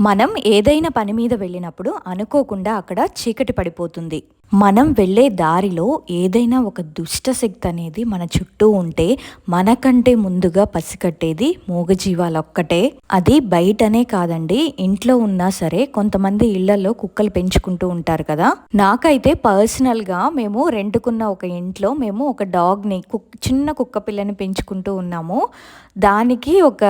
మనం ఏదైనా పని మీద వెళ్ళినప్పుడు అనుకోకుండా అక్కడ చీకటి పడిపోతుంది. మనం వెళ్ళే దారిలో ఏదైనా ఒక దుష్ట శక్తి అనేది మన చుట్టూ ఉంటే మనకంటే ముందుగా పసికట్టేది మూగజీవాలొక్కటే. అది బయటనే కాదండి ఇంట్లో ఉన్నా సరే కొంతమంది ఇళ్ళలో కుక్కలు పెంచుకుంటూ ఉంటారు కదా. నాకైతే పర్సనల్గా మేము రెంటుకున్న ఒక ఇంట్లో మేము ఒక డాగ్ని కుక్ చిన్న కుక్క పిల్లని పెంచుకుంటూ ఉన్నాము. దానికి ఒక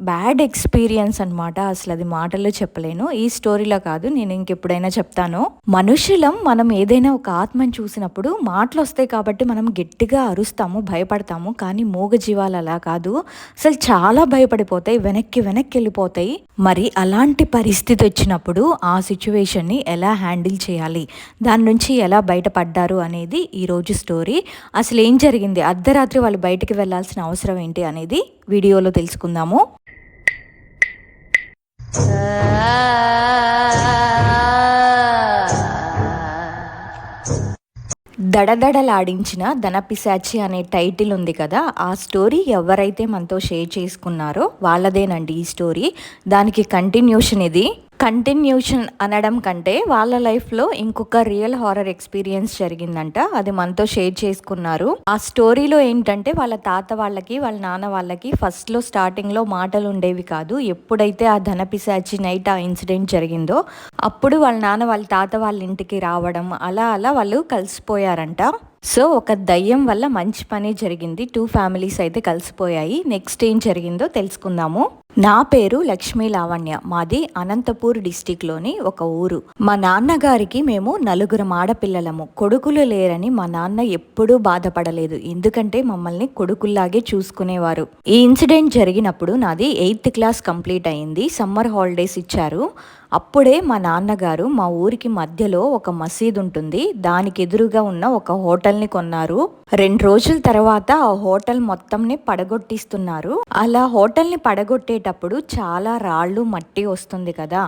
బ్యాడ్ ఎక్స్పీరియన్స్ అనమాట అసలు అది మాటల్లో చెప్పలేను. ఈ స్టోరీలో కాదు నేను ఇంకెప్పుడైనా చెప్తాను. మనుషులం మనం ఏదైనా ఒక ఆత్మని చూసినప్పుడు మాటలు వస్తాయి కాబట్టి మనం గట్టిగా అరుస్తాము భయపడతాము. కానీ మూగ జీవాలు అలా కాదు. అసలు చాలా భయపడిపోతాయి వెనక్కి వెనక్కి వెళ్ళిపోతాయి. మరి అలాంటి పరిస్థితి వచ్చినప్పుడు ఆ సిచ్యువేషన్ని ఎలా హ్యాండిల్ చేయాలి? దాని నుంచి ఎలా బయటపడ్డారు అనేది ఈరోజు స్టోరీ. అసలు ఏం జరిగింది? అర్ధరాత్రి వాళ్ళు బయటికి వెళ్ళాల్సిన అవసరం ఏంటి అనేది వీడియోలో తెలుసుకుందాము. దడదడలాడించిన ధనపిశాచి అనే టైటిల్ ఉంది కదా ఆ స్టోరీ ఎవరైతే మనతో షేర్ చేసుకున్నారో వాళ్ళదేనండి ఈ స్టోరీ. దానికి కంటిన్యూషన్ ఇది. కంటిన్యూషన్ అనడం కంటే వాళ్ళ లైఫ్లో ఇంకొక రియల్ హారర్ ఎక్స్పీరియన్స్ జరిగిందంట. అది మనతో షేర్ చేసుకున్నారు. ఆ స్టోరీలో ఏంటంటే వాళ్ళ తాత వాళ్ళకి వాళ్ళ నాన్న వాళ్ళకి ఫస్ట్లో స్టార్టింగ్లో మాటలు ఉండేవి కాదు. ఎప్పుడైతే ఆ ధనపిశాచి నైట్ ఆ ఇన్సిడెంట్ జరిగిందో అప్పుడు వాళ్ళ నాన్న వాళ్ళ తాత వాళ్ళ ఇంటికి రావడం అలా అలా వాళ్ళు కలిసిపోయారంట. సో ఒక దయ్యం వల్ల మంచి పని జరిగింది. టూ ఫ్యామిలీస్ అయితే కలిసిపోయాయి. నెక్స్ట్ ఏం జరిగిందో తెలుసుకుందాము. నా పేరు లక్ష్మీ లావణ్య. మాది అనంతపూర్ డిస్టిక్లోని ఒక ఊరు. మా నాన్నగారికి మేము నలుగురు ఆడపిల్లలము. కొడుకులు లేరని మా నాన్న ఎప్పుడూ బాధపడలేదు. ఎందుకంటే మమ్మల్ని కొడుకుల్లాగే చూసుకునేవారు. ఈ ఇన్సిడెంట్ జరిగినప్పుడు నాది ఎయిత్ క్లాస్ కంప్లీట్ అయింది. సమ్మర్ హాలిడేస్ ఇచ్చారు. అప్పుడే మా నాన్నగారు మా ఊరికి మధ్యలో ఒక మసీద్ ఉంటుంది. దానికి ఎదురుగా ఉన్న ఒక హోటల్ని కొన్నారు. రెండు రోజుల తర్వాత ఆ హోటల్ మొత్తంని పడగొట్టిస్తున్నారు. అలా హోటల్ని వెళ్ళేటప్పుడు చాలా రాళ్ళు మట్టి వస్తుంది కదా.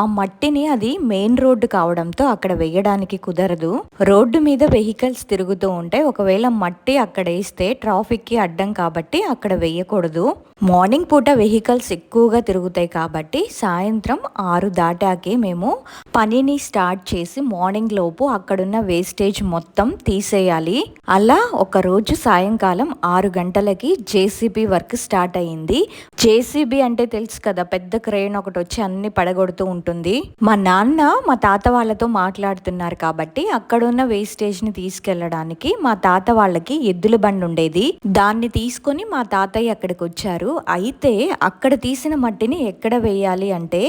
ఆ మట్టిని అది మెయిన్ రోడ్డు కావడంతో అక్కడ వేయడానికి కుదరదు. రోడ్డు మీద వెహికల్స్ తిరుగుతూ ఉంటే ఒకవేళ మట్టి అక్కడ వేస్తే ట్రాఫిక్కి అడ్డం కాబట్టి అక్కడ వేయకూడదు. మార్నింగ్ పూట వెహికల్స్ ఎక్కువగా తిరుగుతాయి కాబట్టి సాయంత్రం ఆరు దాటాకే మేము పనిని స్టార్ట్ చేసి మార్నింగ్ లోపు అక్కడున్న వేస్టేజ్ మొత్తం తీసేయాలి. అలా ఒక రోజు సాయంకాలం ఆరు గంటలకి జేసీబీ వర్క్ స్టార్ట్ అయింది. జేసీబీ అంటే తెలుసు కదా పెద్ద క్రేన్ ఒకటి వచ్చి అన్ని పడగొడుతూ ఉంటుంది. మా నాన్న మా తాత వాళ్ళతో మాట్లాడుతున్నారు కాబట్టి అక్కడున్న వేస్టేజ్ని తీసుకెళ్ళడానికి మా తాత వాళ్ళకి ఎద్దుల బండి ఉండేది. దాన్ని తీసుకొని మా తాతయ్య అక్కడికి వచ్చారు. అయితే అక్కడ తీసిన మట్టిని ఎక్కడ వేయాలి అంటే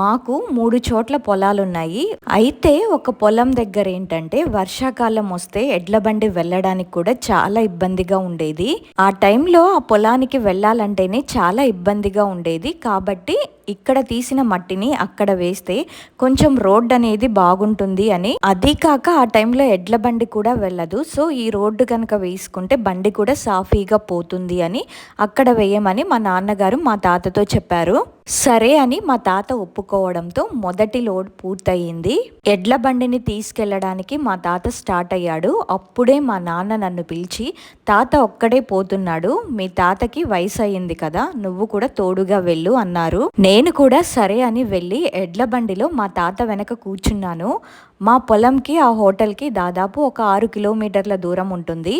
మాకు మూడు చోట్ల పొలాలు ఉన్నాయి అయితే ఒక పొలం దగ్గర ఏంటంటే వర్షాకాలం వస్తే ఎడ్ల బండి వెళ్ళడానికి కూడా చాలా ఇబ్బందిగా ఉండేది. ఆ టైంలో ఆ పొలానికి వెళ్ళాలంటేనే చాలా ఇబ్బందిగా ఉండేది. కాబట్టి ఇక్కడ తీసిన మట్టిని అక్కడ వేస్తే కొంచెం రోడ్ అనేది బాగుంటుంది అని. అది కాక ఆ టైంలో ఎడ్ల బండి కూడా వెళ్ళదు. సో ఈ రోడ్డు కనుక వేసుకుంటే బండి కూడా సాఫీగా పోతుంది అని అక్కడ వేయమని మా నాన్నగారు మా తాతతో చెప్పారు. సరే అని మా తాత ఒప్పుకోవడంతో మొదటి లోడ్ పూర్తయింది. ఎడ్ల బండిని తీసుకెళ్ళడానికి మా తాత స్టార్ట్ అయ్యాడు. అప్పుడే మా నాన్న నన్ను పిలిచి తాత ఒక్కడే పోతున్నాడు. మీ తాతకి వయసు అయింది కదా. నువ్వు కూడా తోడుగా వెళ్ళు అన్నారు. నేను నేను కూడా సరే అని వెళ్ళి ఎడ్ల బండిలో మా తాత వెనక కూర్చున్నాను. మా పొలంకి ఆ హోటల్కి దాదాపు ఒక ఆరు కిలోమీటర్ల దూరం ఉంటుంది.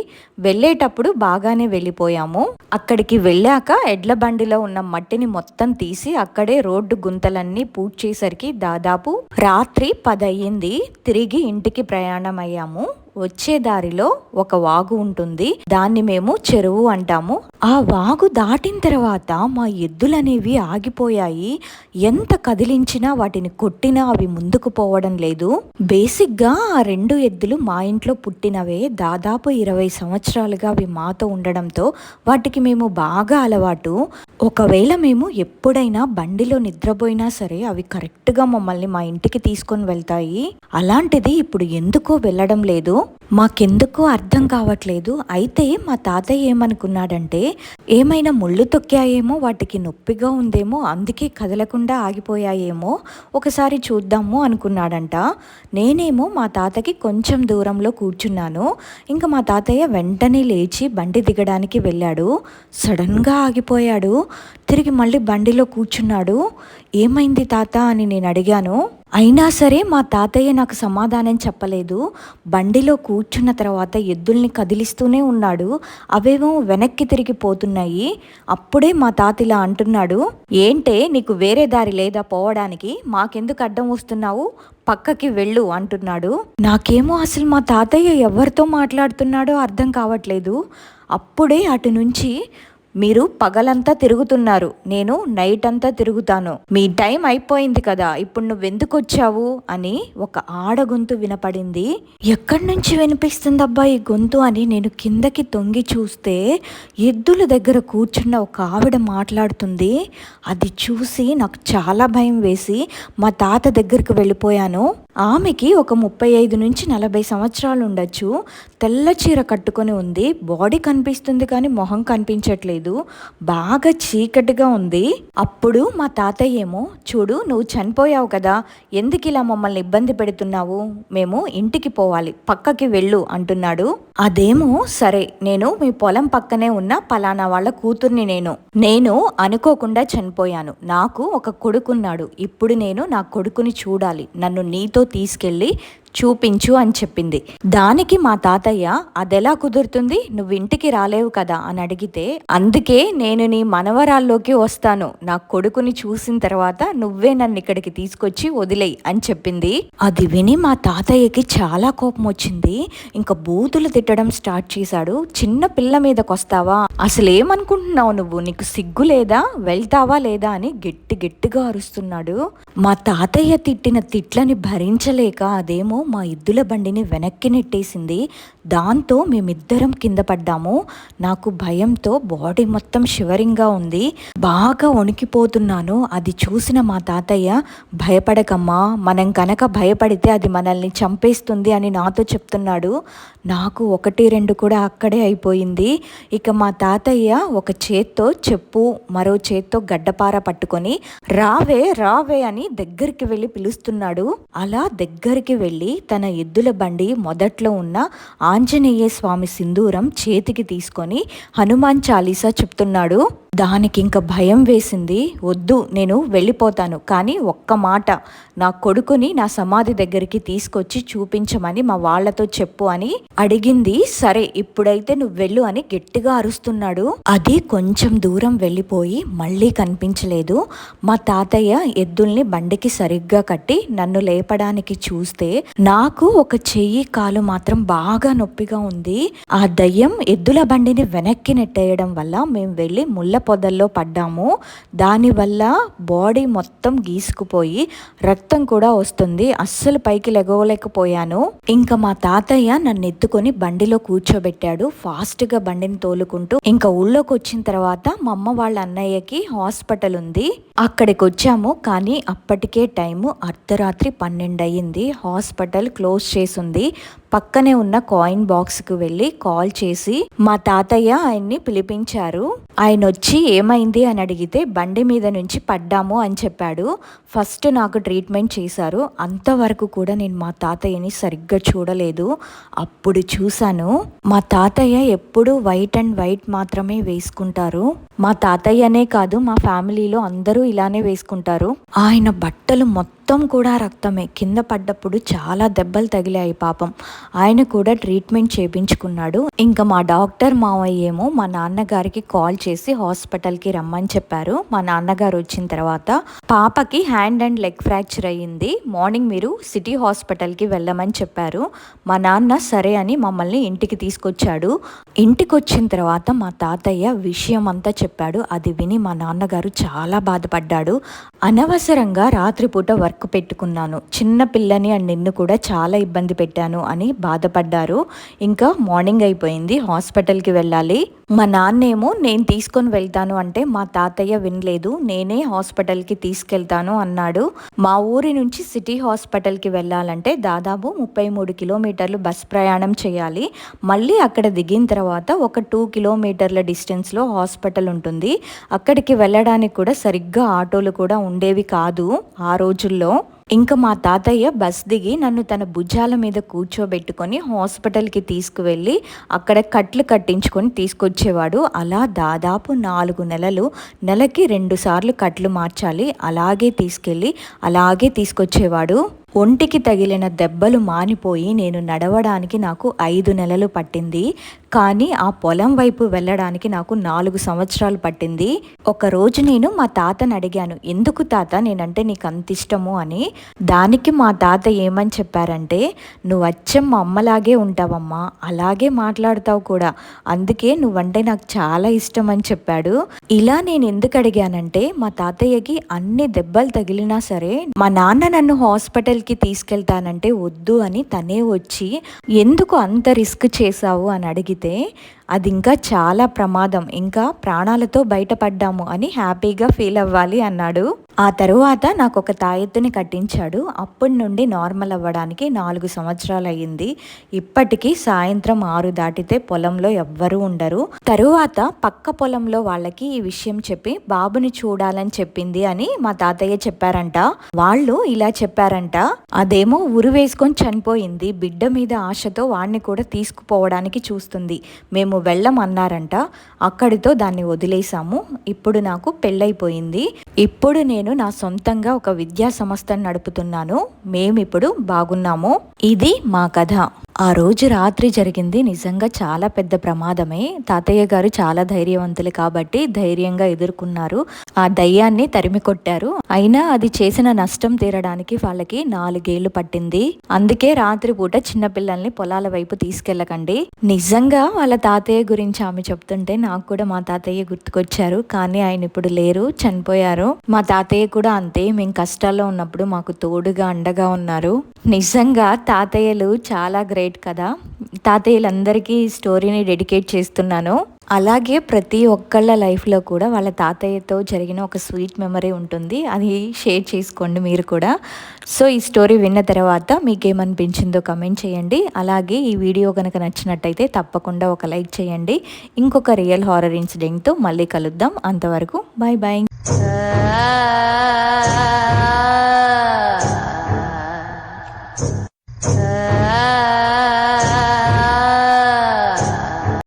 వెళ్ళేటప్పుడు బాగానే వెళ్ళిపోయాము. అక్కడికి వెళ్ళాక ఎడ్ల బండిలో ఉన్న మట్టిని మొత్తం తీసి అక్కడే రోడ్డు గుంతలన్నీ పూడ్చేసరికి దాదాపు రాత్రి పదయ్యింది. తిరిగి ఇంటికి ప్రయాణం అయ్యాము వచ్చే దారిలో ఒక వాగు ఉంటుంది. దాన్ని మేము చెరువు అంటాము. ఆ వాగు దాటిన తర్వాత మా ఎద్దులనేవి ఆగిపోయాయి. ఎంత కదిలించినా వాటిని కొట్టినా అవి ముందుకు పోవడం లేదు. బేసిక్గా ఆ రెండు ఎద్దులు మా ఇంట్లో పుట్టినవే. దాదాపు ఇరవై సంవత్సరాలుగా అవి మాతో ఉండడంతో వాటికి మేము బాగా అలవాటు. ఒకవేళ మేము ఎప్పుడైనా బండిలో నిద్రపోయినా సరే అవి కరెక్ట్గా మమ్మల్ని మా ఇంటికి తీసుకొని వెళ్తాయి. అలాంటిది ఇప్పుడు ఎందుకో వెళ్ళడం లేదు. మాకెందుకు అర్థం కావట్లేదు. అయితే మా తాతయ్య ఏమనుకున్నాడంటే ఏమైనా ముళ్ళు తొక్కాయేమో వాటికి నొప్పిగా ఉందేమో అందుకే కదలకుండా ఆగిపోయాయేమో ఒకసారి చూద్దాము అనుకున్నాడంట. నేనేమో మా తాతకి కొంచెం దూరంలో కూర్చున్నాను. ఇంకా మా తాతయ్య వెంటనే లేచి బండి దిగడానికి వెళ్ళాడు. సడన్గా ఆగిపోయాడు. తిరిగి మళ్ళీ బండిలో కూర్చున్నాడు. ఏమైంది తాత అని నేను అడిగాను. అయినా సరే మా తాతయ్య నాకు సమాధానం చెప్పలేదు. బండిలో కూర్చున్న తర్వాత ఎద్దుల్ని కదిలిస్తూనే ఉన్నాడు. అవేమో వెనక్కి తిరిగి పోతున్నాయి. అప్పుడే మా తాత ఇలా అంటున్నాడు. ఏంటే నీకు వేరే దారి లేదా పోవడానికి? మాకెందుకు అడ్డం వస్తున్నావు? పక్కకి వెళ్ళు అంటున్నాడు. నాకేమో అసలు మా తాతయ్య ఎవరితో మాట్లాడుతున్నాడో అర్థం కావట్లేదు. అప్పుడే అటు నుంచి మీరు పగలంతా తిరుగుతున్నారు నేను నైట్ అంతా తిరుగుతాను. మీ టైం అయిపోయింది కదా ఇప్పుడు నువ్వెందుకు వచ్చావు అని ఒక ఆడ గొంతు వినపడింది. ఎక్కడి నుంచి వినిపిస్తుంది అబ్బా ఈ గొంతు అని నేను కిందకి తొంగి చూస్తే ఎద్దుల దగ్గర కూర్చున్న ఒక ఆవిడ మాట్లాడుతుంది. అది చూసి నాకు చాలా భయం వేసి మా తాత దగ్గరికి వెళ్ళిపోయాను. ఆమెకి ఒక ముప్పై ఐదు నుంచి నలభై సంవత్సరాలు ఉండొచ్చు. తెల్ల చీర కట్టుకొని ఉంది. బాడీ కనిపిస్తుంది కానీ మొహం కనిపించట్లేదు. బాగా చీకటిగా ఉంది. అప్పుడు మా తాతయ్య ఏమో చూడు నువ్వు చనిపోయావు కదా. ఎందుకు ఇలా మమ్మల్ని ఇబ్బంది పెడుతున్నావు? మేము ఇంటికి పోవాలి. పక్కకి వెళ్ళు అంటున్నాడు. అదేమో సరే నేను మీ పొలం పక్కనే ఉన్న పలానా వాళ్ళ కూతుర్ని నేను. నేను అనుకోకుండా చనిపోయాను. నాకు ఒక కొడుకున్నాడు. ఇప్పుడు నేను నా కొడుకుని చూడాలి. నన్ను నీతో తీసుకెళ్ళి చూపించు అని చెప్పింది. దానికి మా తాతయ్య అదెలా కుదురుతుంది? నువ్వు ఇంటికి రాలేవు కదా? అని అడిగితే అందుకే నేను నీ మనవరాల్లోకి వస్తాను. నా కొడుకుని చూసిన తర్వాత నువ్వే నన్ను ఇక్కడికి తీసుకొచ్చి వదిలేయి అని చెప్పింది. అది విని మా తాతయ్యకి చాలా కోపం వచ్చింది. ఇంకా బూతులు తిట్టడం స్టార్ట్ చేశాడు. చిన్న పిల్ల మీదకి వస్తావా అసలు ఏమనుకుంటున్నావు నువ్వు? నీకు సిగ్గు లేదా? వెళ్తావా లేదా? అని గట్టి గట్టిగా అరుస్తున్నాడు. మా తాతయ్య తిట్టిన తిట్లని భరించలేక అదేమో మా ఇద్దుల బండిని వెనక్కి నెట్టేసింది. దాంతో మేమిద్దరం కింద పడ్డాము. నాకు భయంతో బాడీ మొత్తం షివరింగ్గా ఉంది. బాగా వణికిపోతున్నాను. అది చూసిన మా తాతయ్య భయపడకమ్మా మనం కనుక భయపడితే అది మనల్ని చంపేస్తుంది అని నాతో చెప్తున్నాడు. నాకు ఒకటి రెండు కూడా అక్కడే అయిపోయింది. ఇక మా తాతయ్య ఒక చేత్తో చెప్పు మరో చేత్తో గడ్డపార పట్టుకొని రావే రావే అని దగ్గరికి వెళ్ళి పిలుస్తున్నాడు. అలా దగ్గరికి వెళ్ళి తన ఎద్దుల బండి మొదట్లో ఉన్న ఆంజనేయ స్వామి సింధూరం చేతికి తీసుకొని హనుమాన్ చాలీసా చెప్తున్నాడు. దానికి ఇంకా భయం వేసింది. వద్దు నేను వెళ్ళిపోతాను. కానీ ఒక్క మాట. నా కొడుకుని నా సమాధి దగ్గరికి తీసుకొచ్చి చూపించమని మా వాళ్ళతో చెప్పు అని అడిగింది. సరే ఇప్పుడైతే నువ్వు వెళ్ళు అని గట్టిగా అరుస్తున్నాడు. అది కొంచెం దూరం వెళ్ళిపోయి మళ్ళీ కనిపించలేదు. మా తాతయ్య ఎద్దుల్ని బండికి సరిగ్గా కట్టి నన్ను లేపడానికి చూస్తే నాకు ఒక చెయ్యి కాలు మాత్రం బాగా నొప్పిగా ఉంది. ఆ దయ్యం ఎద్దుల బండిని వెనక్కి నెట్టేయడం వల్ల మేము వెళ్ళి ముళ్ళ పొదల్లో పడ్డాము. దానివల్ల బాడీ మొత్తం గీసుకుపోయి రక్తం కూడా వస్తుంది. అస్సలు పైకి లెగవలేకపోయాను. ఇంకా మా తాతయ్య నన్ను ఎత్తుకొని బండిలో కూర్చోబెట్టాడు. ఫాస్ట్గా బండిని తోలుకుంటూ ఇంకా ఊళ్ళోకి వచ్చిన తర్వాత మా అమ్మ వాళ్ళ అన్నయ్యకి హాస్పిటల్ ఉంది. అక్కడికి వచ్చాము కానీ అప్పటికే టైము అర్ధరాత్రి పన్నెండు అయ్యింది హాస్పిటల్ క్లోజ్ చేసింది పక్కనే ఉన్న కాయిన్ బాక్స్కి వెళ్ళి కాల్ చేసి మా తాతయ్య ఆయన్ని పిలిపించారు. ఆయన వచ్చి ఏమైంది అని అడిగితే బండి మీద నుంచి పడ్డాము అని చెప్పాడు. ఫస్ట్ నాకు ట్రీట్మెంట్ చేశారు. అంతవరకు కూడా నేను మా తాతయ్యని సరిగ్గా చూడలేదు. అప్పుడు చూశాను మా తాతయ్య ఎప్పుడు వైట్ అండ్ వైట్ మాత్రమే వేసుకుంటారు. మా తాతయ్యనే కాదు మా ఫ్యామిలీలో అందరూ ఇలానే వేసుకుంటారు. ఆయన బట్టలు మొత్తం కూడా రక్తమే. కింద పడ్డప్పుడు చాలా దెబ్బలు తగిలాయి పాపం. ఆయన కూడా ట్రీట్మెంట్ చేయించుకున్నాడు ఇంకా మా డాక్టర్ మావయ్య ఏమో మా నాన్నగారికి కాల్ చేసి హాస్పిటల్కి రమ్మని చెప్పారు. మా నాన్నగారు వచ్చిన తర్వాత పాపకి హ్యాండ్ అండ్ లెగ్ ఫ్రాక్చర్ అయ్యింది. మార్నింగ్ మీరు సిటీ హాస్పిటల్కి వెళ్ళమని చెప్పారు. మా నాన్న సరే అని మమ్మల్ని ఇంటికి తీసుకొచ్చాడు. ఇంటికి వచ్చిన తర్వాత మా తాతయ్య విషయం అంతా చెప్పాడు. అది విని మా నాన్నగారు చాలా బాధపడ్డాడు. అనవసరంగా రాత్రిపూట వర్క్ పెట్టుకున్నాను. చిన్న పిల్లని అండ్ నిన్ను కూడా చాలా ఇబ్బంది పెట్టాను అని బాధపడ్డారు. ఇంకా మార్నింగ్ అయిపోయింది. హాస్పిటల్కి వెళ్ళాలి. మా నాన్నేమో నేను తీసుకొని వెళ్తాను అంటే మా తాతయ్య వినలేదు. నేనే హాస్పిటల్కి తీసుకెళ్తాను అన్నాడు. మా ఊరి నుంచి సిటీ హాస్పిటల్కి వెళ్ళాలంటే దాదాపు ముప్పై మూడు కిలోమీటర్లు బస్ ప్రయాణం చేయాలి. మళ్ళీ అక్కడ దిగిన తర్వాత ఒక టూ కిలోమీటర్ల డిస్టెన్స్లో హాస్పిటల్ ఉంటుంది. అక్కడికి వెళ్ళడానికి కూడా సరిగ్గా ఆటోలు కూడా ఉండేవి కాదు ఆ రోజుల్లో. ఇంకా మా తాతయ్య బస్ దిగి నన్ను తన భుజాల మీద కూర్చోబెట్టుకొని హాస్పిటల్కి తీసుకువెళ్ళి అక్కడ కట్లు కట్టించుకొని తీసుకొచ్చేవాడు. అలా దాదాపు నాలుగు నెలలు నెలకి రెండుసార్లు కట్లు మార్చాలి అలాగే తీసుకెళ్ళి అలాగే తీసుకొచ్చేవాడు. ఒంటికి తగిలిన దెబ్బలు మానిపోయి నేను నడవడానికి నాకు ఐదు నెలలు పట్టింది. కానీ ఆ పొలం వైపు వెళ్ళడానికి నాకు నాలుగు సంవత్సరాలు పట్టింది. ఒకరోజు నేను మా తాతని అడిగాను ఎందుకు తాత? నేనంటే నీకు అంత ఇష్టము అని. దానికి మా తాత ఏమని చెప్పారంటే నువ్వు అచ్చం మా అమ్మలాగే ఉంటావమ్మా అలాగే మాట్లాడతావు కూడా. అందుకే నువ్వంటే నాకు చాలా ఇష్టం అని చెప్పాడు. ఇలా నేను ఎందుకు అడిగానంటే మా తాతయ్యకి అన్ని దెబ్బలు తగిలినా సరే మా నాన్న నన్ను హాస్పిటల్ హాస్పిటల్కి తీసుకెళ్తానంటే వద్దు అని తనే వచ్చి ఎందుకు అంత రిస్క్ చేశావు? అని అడిగితే అది ఇంకా చాలా ప్రమాదం. ఇంకా ప్రాణాలతో బయటపడ్డాము అని హ్యాపీగా ఫీల్ అవ్వాలి అన్నాడు. ఆ తరువాత నాకు ఒక తాయెత్తుని కట్టించాడు. అప్పటి నుండి నార్మల్ అవ్వడానికి నాలుగు సంవత్సరాలు అయ్యింది ఇప్పటికీ సాయంత్రం ఆరు దాటితే పొలంలో ఎవ్వరూ ఉండరు. తరువాత పక్క పొలంలో వాళ్ళకి ఈ విషయం చెప్పి బాబుని చూడాలని చెప్పింది అని మా తాతయ్య చెప్పారంట. వాళ్ళు ఇలా చెప్పారంట. అదేమో ఉరి వేసుకొని చనిపోయింది బిడ్డ మీద ఆశతో వాడిని కూడా తీసుకుపోవడానికి చూస్తుంది. మేము వెళ్ళమన్నారంట అక్కడితో దాన్ని వదిలేశాము ఇప్పుడు నాకు పెళ్ళైపోయింది. ఇప్పుడు నేను నా సొంతంగా ఒక విద్యా సంస్థను నడుపుతున్నాను మేమిప్పుడు బాగున్నాము. ఇది మా కథ. ఆ రోజు రాత్రి జరిగింది నిజంగా చాలా పెద్ద ప్రమాదమే. తాతయ్య గారు చాలా ధైర్యవంతులు కాబట్టి ధైర్యంగా ఎదుర్కొన్నారు. ఆ దయ్యాన్ని తరిమి కొట్టారు. అయినా అది చేసిన నష్టం తీరడానికి వాళ్ళకి నాలుగేళ్ళు పట్టింది. అందుకే రాత్రి పూట చిన్నపిల్లల్ని పొలాల వైపు తీసుకెళ్ళకండి. నిజంగా వాళ్ళ తాతయ్య గురించి ఆమె చెప్తుంటే నాకు కూడా మా తాతయ్య గుర్తుకొచ్చారు. కానీ ఆయన ఇప్పుడు లేరు చనిపోయారు. మా తాతయ్య కూడా అంతే. మేము కష్టాల్లో ఉన్నప్పుడు మాకు తోడుగా అండగా ఉన్నారు. నిజంగా తాతయ్యలు చాలా గ్రేట్ కదా. తాతయ్యలందరికీ ఈ స్టోరీని డెడికేట్ చేస్తున్నాను. అలాగే ప్రతి ఒక్కళ్ళ లైఫ్లో కూడా వాళ్ళ తాతయ్యతో జరిగిన ఒక స్వీట్ మెమరీ ఉంటుంది. అది షేర్ చేసుకోండి మీరు కూడా. సో ఈ స్టోరీ విన్న తర్వాత మీకేమనిపించిందో కమెంట్ చేయండి. అలాగే ఈ వీడియో కనుక నచ్చినట్టయితే తప్పకుండా ఒక లైక్ చేయండి. ఇంకొక రియల్ హారర్ ఇన్సిడెంట్తో మళ్ళీ కలుద్దాం. అంతవరకు బాయ్ బాయ్ ah.